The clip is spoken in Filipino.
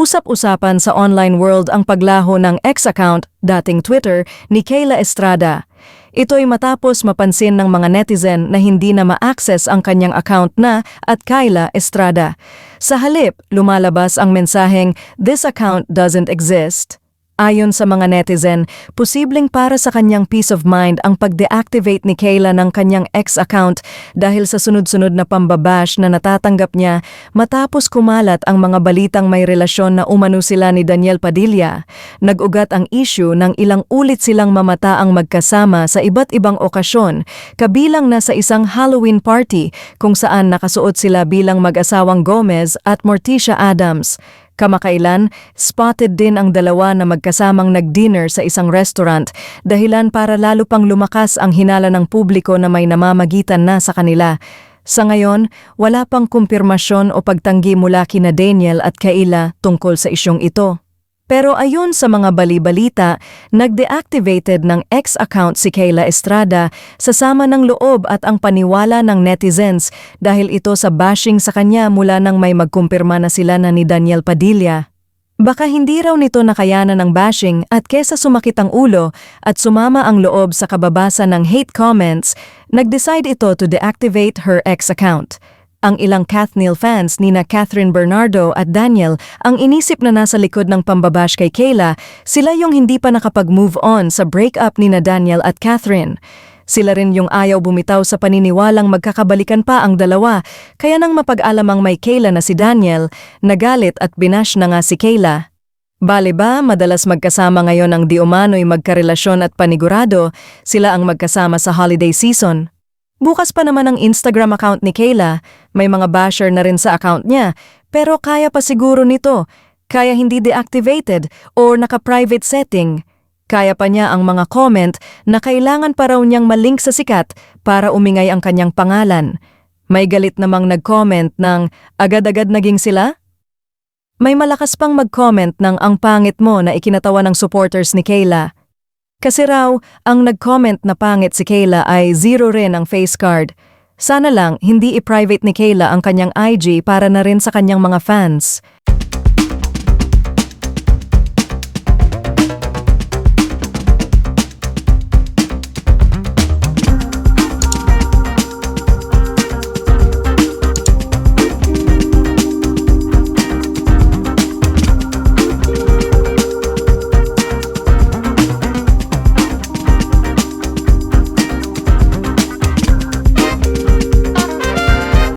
Usap-usapan sa online world ang paglaho ng ex-account, dating Twitter, ni Kayla Estrada. Ito'y matapos mapansin ng mga netizen na hindi na ma-access ang kanyang account na at Kayla Estrada. Sa halip, lumalabas ang mensaheng, This account doesn't exist. Ayon sa mga netizen, posibleng para sa kanyang peace of mind ang pag-deactivate ni Kayla ng kanyang ex-account dahil sa sunod-sunod na pambabash na natatanggap niya matapos kumalat ang mga balitang may relasyon na umano sila ni Daniel Padilla. Nag-ugat ang issue ng ilang ulit silang mamata ang magkasama sa iba't ibang okasyon, kabilang na sa isang Halloween party kung saan nakasuot sila bilang mag-asawang Gomez at Morticia Adams. Kamakailan, spotted din ang dalawa na magkasamang nag-dinner sa isang restaurant, dahilan para lalo pang lumakas ang hinala ng publiko na may namamagitan na sa kanila. Sa ngayon, wala pang kumpirmasyon o pagtanggi mula kina Daniel at Kaila tungkol sa isyong ito. Pero ayon sa mga bali-balita, nag-deactivated ng ex-account si Kayla Estrada sa sama ng loob at ang paniwala ng netizens dahil ito sa bashing sa kanya mula nang may magkumpirma na sila na ni Daniel Padilla. Baka hindi raw nito nakayanan ng bashing at kesa sumakit ang ulo at sumama ang loob sa kababasa ng hate comments, nag-decide ito to deactivate her ex-account. Ang ilang Kathniel fans nina Catherine Bernardo at Daniel ang inisip na nasa likod ng pambabash kay Kayla, sila yung hindi pa nakapag-move on sa breakup nina Daniel at Catherine. Sila rin yung ayaw bumitaw sa paniniwalang magkakabalikan pa ang dalawa, kaya nang mapag-alamang may Kayla na si Daniel, nagalit at binash na nga si Kayla. Bale ba, madalas magkasama ngayon ang di umano'y magkarelasyon at panigurado, sila ang magkasama sa holiday season. Bukas pa naman ang Instagram account ni Kayla, may mga basher na rin sa account niya, pero kaya pa siguro nito, kaya hindi deactivated or naka-private setting. Kaya pa niya ang mga comment na kailangan pa raw niyang malink sa sikat para umingay ang kanyang pangalan. May galit namang nag-comment ng agad-agad naging sila? May malakas pang mag-comment ng ang pangit mo na ikinatawa ng supporters ni Kayla. Kasi raw, ang nag-comment na pangit si Kayla ay zero rin ang face card. Sana lang hindi i-private ni Kayla ang kanyang IG para na rin sa kanyang mga fans.